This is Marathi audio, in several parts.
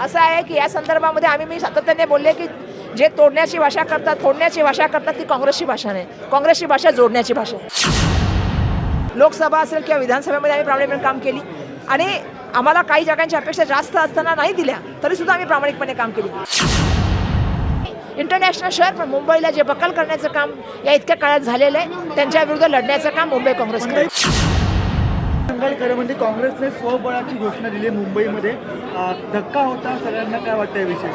असं आहे की या संदर्भामध्ये आम्ही मी सातत्याने बोलले की जे तोडण्याची भाषा करतात फोडण्याची भाषा करतात ती काँग्रेसची भाषा नाही. काँग्रेसची भाषा जोडण्याची भाषा लोकसभा असेल किंवा विधानसभेमध्ये आम्ही प्रामाणिकपणे काम केली आणि आम्हाला काही जागांची अपेक्षा जास्त असताना नाही दिल्या तरीसुद्धा आम्ही प्रामाणिकपणे काम केली. इंटरनॅशनल शहर पण मुंबईला जे बकल करण्याचं काम या इतक्या काळात झालेलं आहे त्यांच्या विरुद्ध लढण्याचं काम मुंबई काँग्रेस करेल सांगाल खरं म्हणजे काँग्रेसने स्वबळाची घोषणा दिली मुंबईमध्ये. धक्का होता सगळ्यांना काय वाटतं याविषयी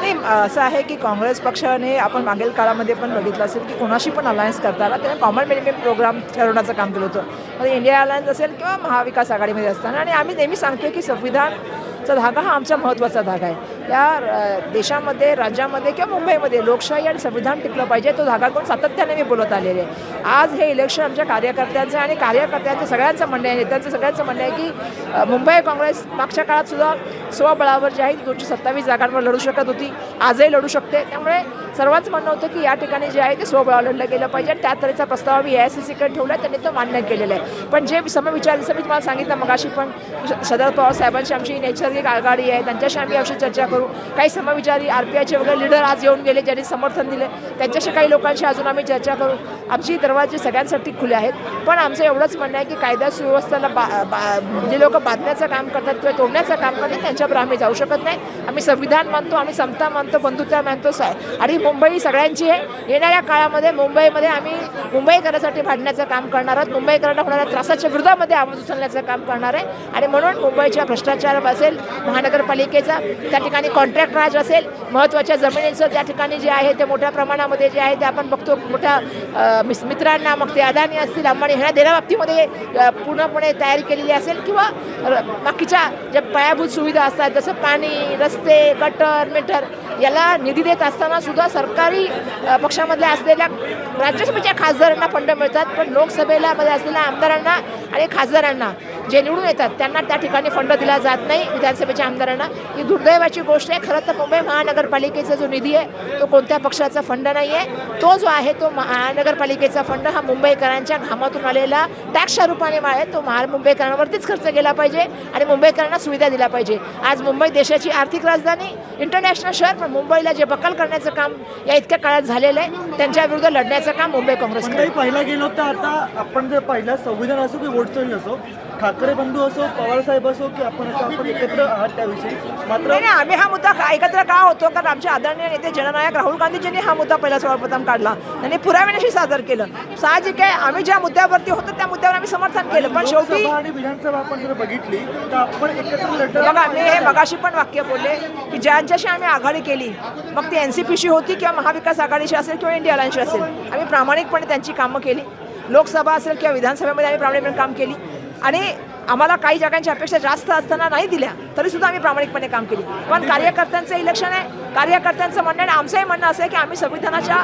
नाही असं आहे की काँग्रेस पक्षाने आपण मागील काळामध्ये पण बघितलं असेल की कोणाशी पण अलायन्स करताना त्याने कॉमन मिनिमम प्रोग्राम ठरवण्याचं काम केलं होतं. म्हणजे इंडिया अलायन्स असेल किंवा महाविकास आघाडीमध्ये असताना. आणि आम्ही नेहमी सांगतो की संविधानचा धागा हा आमचा महत्त्वाचा धागा आहे. या देशामध्ये राज्यामध्ये किंवा मुंबईमध्ये लोकशाही आणि संविधान टिकलं पाहिजे तो धागा कोण सातत्याने मी बोलत आलेले आहे. आज हे इलेक्शन आमच्या कार्यकर्त्यांचं आणि कार्यकर्त्यांचं सगळ्यांचं म्हणणं आहे नेत्यांचं सगळ्यांचं म्हणणं आहे की मुंबई काँग्रेस मागच्या काळात सुद्धा स्वबळावर जे आहे दोनशे सत्तावीस जागांवर लढू शकत होती. आजही लढू शकते. त्यामुळे सर्वांच म्हणणं होतं की या ठिकाणी जे आहे ते स्वबळावर लढलं गेलं पाहिजे आणि त्या तऱ्हेचा प्रस्ताव आम्ही ए आय सी सीकडे ठेवला त्यांनी तो मान्य केलेला आहे. पण जे समविचार जसं मी तुम्हाला सांगितलं मगाशी पण सदर शरद पवार साहेबांची आमची नैसर्गिक आघाडी आहे. त्यांच्याशी आम्ही अशी चर्चा करू. काही समविचारी आर पी आयचे वगैरे लिडर आज येऊन गेले ज्यांनी समर्थन दिले. त्यांच्याशी काही लोकांशी अजून आम्ही चर्चा करू. आमची दरवाजे सगळ्यांसाठी खुले आहेत. पण आमचं एवढंच म्हणणं आहे की कायदा सुव्यवस्थेला बा बा- म्हणजे जे लोक बांधण्याचं काम करतात किंवा तोडण्याचं काम करतात त्यांच्यावर आम्ही जाऊ शकत नाही. आम्ही संविधान मानतो आम्ही समता मानतो. बंधुता मानतोच आहे. आणि मुंबई सगळ्यांची आहे येणाऱ्या काळामध्ये मुंबईमध्ये आम्ही मुंबईकरांसाठी भांडण्याचं काम करणार आहोत. मुंबईकरांना होणाऱ्या त्रासाच्या विरोधामध्ये आवाज उचलण्याचं काम करणार आहे. आणि म्हणून मुंबईच्या भ्रष्टाचार असेल महानगरपालिकेचा त्या ठिकाणी कॉन्ट्रॅक्ट राज असेल महत्त्वाच्या जमिनींचं त्या ठिकाणी जे आहे ते मोठ्या प्रमाणामध्ये जे आहे ते आपण बघतो मोठ्या मिस- मित्रांना मग ते अदानी असतील अंबानी ह्या देण्या बाबतीमध्ये पूर्णपणे तयारी केलेली असेल किंवा बाकीच्या ज्या पायाभूत सुविधा असतात जसं पाणी रस्ते गटर मीटर याला निधी देत असताना सुद्धा सरकारी पक्षामधल्या असलेल्या राज्यसभेच्या खासदारांना फंड मिळतात पण लोकसभेला मध्ये असलेल्या आमदारांना आणि खासदारांना. जे निवडून येतात त्यांना त्या ठिकाणी फंड दिला जात नाही विधानसभेच्या आमदारांना. ही दुर्दैवाची गोष्ट आहे. खरं तर मुंबई महानगरपालिकेचा जो निधी आहे तो कोणत्या पक्षाचा फंड नाही आहे तो जो आहे तो महानगरपालिकेचा फंड हा मुंबईकरांच्या घामातून आलेला टॅक्सच्या रूपाने आहे तो महा मुंबईकरांवरतीच खर्च केला पाहिजे आणि मुंबईकरांना सुविधा दिल्या पाहिजे. आज मुंबई देशाची आर्थिक राजधानी इंटरनॅशनल शहर पण मुंबईला जे बकल करण्याचं काम या इतक्या काळात झालेलं आहे. त्यांच्या विरुद्ध लढण्याचं काम मुंबई काँग्रेस पाहिलं मंडळी गेलो तर आता. आपण जर पाहिलं संविधान असो की वोट असो ठाकरे बंधू असो पवार साहेब असो की आपण असो आपण एकत्र आहात त्याविषयी. मात्र नाही आम्ही हा मुद्दा एकत्र का होतो? कारण आमचे आदरणीय नेते जननायक राहुल गांधीजींनी हा मुद्दा पहिला सर्वप्रथम काढला. त्यांनी पुराव्याशी सादर केलं. साहजिक आहे आम्ही ज्या मुद्द्यावरती होतो त्या मुद्द्यावर आम्ही समर्थन केलं. पण शेवटी आणि विधानसभा आपण जर बघितली तर आपण एकत्र बघा मी हे मगाशी पण वाक्य बोलले की ज्यांच्याशी आम्ही आघाडी केली मग ती एन सी पीशी होती किंवा महाविकास आघाडीशी असेल किंवा इंडिया अलायन्सशी असेल. आम्ही प्रामाणिकपणे त्यांची कामं केली. लोकसभा असेल किंवा विधानसभेमध्ये आम्ही प्रामाणिकपणे काम केली. आणि आम्हाला काही जागांची अपेक्षा जास्त असताना नाही दिल्या तरीसुद्धा आम्ही प्रामाणिकपणे काम केली. पण कार्यकर्त्यांचं इलेक्शन आहे. कार्यकर्त्यांचं म्हणणं आणि आमचंही म्हणणं असं आहे की आम्ही संविधानाच्या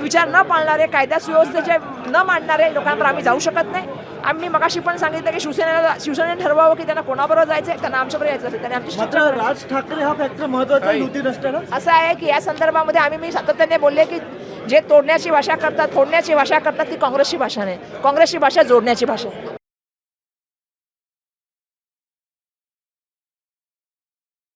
विचार न पाळणारे कायदा सुव्यवस्थेचे न मांडणारे लोकांवर आम्ही जाऊ शकत नाही. आम्ही मगाशी पण सांगितलं की शिवसेनेला शिवसेनेने ठरवावं की त्यांना कोणाबरोबर जायचं आहे त्यांना आमच्याबरोबर यायचं असेल त्यांनी आमची. राज ठाकरे हा फॅक्टर महत्त्वाचा युती नसताना? असं आहे की या संदर्भामध्ये आम्ही मी सातत्याने बोलले की जे तोडण्याची भाषा करतात फोडण्याची भाषा करतात ती काँग्रेसची भाषा नाही. काँग्रेसची भाषा जोडण्याची भाषा आहे.